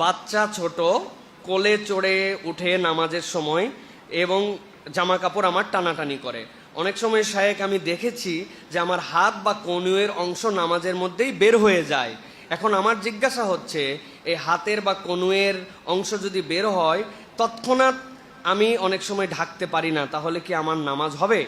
বাচ্চা ছোট, কোলে চড়ে উঠে নামাজের সময় এবং জামা কাপড় আমার টানাটানি করে। অনেক সময় শায়েক, আমি দেখেছি যে আমার হাত বা কনুয়ের অংশ নামাজের মধ্যেই বের হয়ে যায়। এখন আমার জিজ্ঞাসা হচ্ছে এই হাতের বা কনুয়ের অংশ যদি বের হয়, তৎক্ষণাৎ আমি অনেক সময় ঢাকতে পারি না, তাহলে কি আমার নামাজ হবে?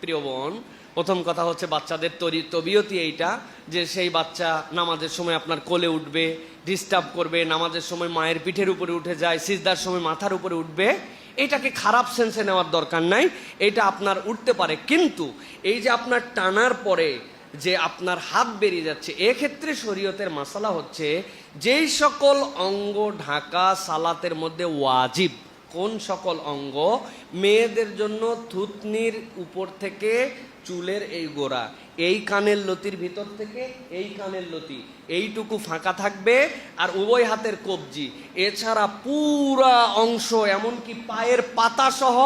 প্রিয় বোন প্রথম কথা হচ্ছে বাচ্চাদের তরি, তবিয়তি এইটা, যে সেই বাচ্চা নামাজের সময় আপনার কোলে উঠবে ডিস্টার্ব করবে, নামাজের সময় মায়ের পিঠের উপরে উঠে যায়, সিজদার সময় মাথার উপরে উঠবে, এটাকে খারাপ সেন্সে নেওয়ার দরকার নাই, এটা আপনার উঠতে পারে। কিন্তু এই যে আপনার টানার পরে যে আপনার হাত বেরিয়ে যাচ্ছে, এক্ষেত্রে শরীয়তের মাসালা হচ্ছে, যেই সকল অঙ্গ ঢাকা সালাতের মধ্যে ওয়াজিব কোন সকল অঙ্গ? মেয়েদের জন্য থুতনির উপর থেকে চুলের এই গোড়া, এই কানের লতির ভিতর থেকে এই কানের লতি, এইটুকু ফাঁকা থাকবে আর উভয় হাতের কবজি। এছাড়া পুরা অংশ এমনকি পায়ের পাতা সহ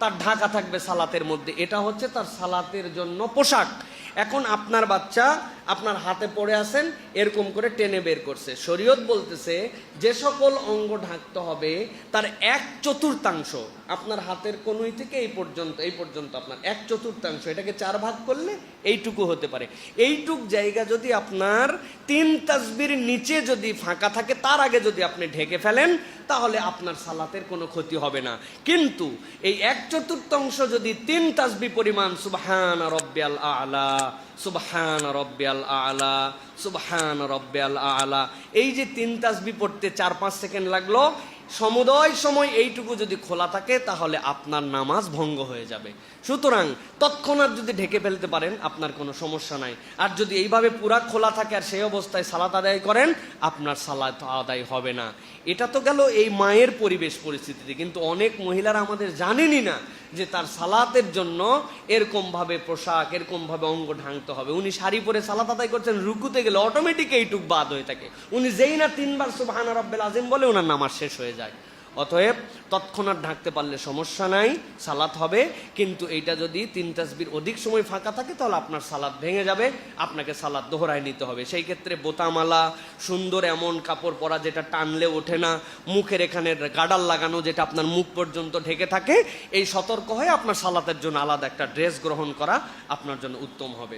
তার ঢাকা থাকবে সালাতের মধ্যে। এটা হচ্ছে তার সালাতের জন্য পোশাক। এখন আপনার বাচ্চা আপনার হাতে পড়ে আছেন, এরকম করে টেনে বের করছে। শরীয়ত বলতেছে, যে সকল অঙ্গ ঢাকতে হবে, তার এক চতুর্থাংশ, আপনার হাতের কনুই থেকে এই পর্যন্ত এই পর্যন্ত আপনার এক চতুর্থাংশ, এটাকে চার ভাগ করলে এইটুকু হতে পারে। এইটুক জায়গা যদি আপনার তিন তাসবির নিচে যদি ফাঁকা থাকে, তার আগে যদি আপনি ঢেকে ফেলেন, তাহলে আপনার সালাতের কোনো ক্ষতি হবে না। কিন্তু এই এক চতুর্থাংশ যদি তিন তাসবি পরিমাণ, সুবহান রব্বিয়াল আলা, সুবহান রব্বিয়াল আলা সুবহান রব্বিয়াল আলা। এই যে তিন তাসবি পড়তে চার পাঁচ সেকেন্ড লাগল সমুদয় সময় এইটুকু যদি খোলা থাকে, তাহলে আপনার নামাজ ভঙ্গ হয়ে যাবে। সুতরাং তৎক্ষণাৎ যদি ঢেকে ফেলতে পারেন, আপনার কোনো সমস্যা নাই। আর যদি এইভাবে পুরা খোলা থাকে আর সেই অবস্থায় সালাত আদায় করেন, আপনার সালাত আদায় হবে না। এটা তো গেল এই মায়ের পরিবেশ পরিস্থিতিতে। কিন্তু অনেক মহিলারা আমাদের জানেনই না যে তার সালাতের জন্য এরকমভাবে পোশাক, এরকমভাবে অঙ্গ ঢাঙতে হবে। উনি শাড়ি পরে সালাত আদায় করছেন, রুকুতে গেলে অটোমেটিক এইটুক বাদ হয়ে থাকে। উনি যেই না তিনবার সুবাহান রব্বেল আজিম বলে, ওনার নামাজ শেষ হয়ে যায়। অতএব তৎক্ষণাৎ ঢাকতে পারলে সমস্যা নাই, সালাত হবে, কিন্তু এইটা যদি তিন তাসবির অধিক সময় ফাঁকা থাকে, তাহলে আপনার সালাদ ভেঙে যাবে, আপনাকে সালাদ দোহরায় নিতে হবে। সেই ক্ষেত্রে বোতামালা, সুন্দর এমন কাপড় পরা যেটা টানলে ওঠে না, মুখের এখানে গাডাল লাগানো যেটা আপনার মুখ পর্যন্ত ঢেকে থাকে, এই সতর্ক হয়ে আপনার সালাতের জন্য আলাদা একটা ড্রেস গ্রহণ করা আপনার জন্য উত্তম হবে।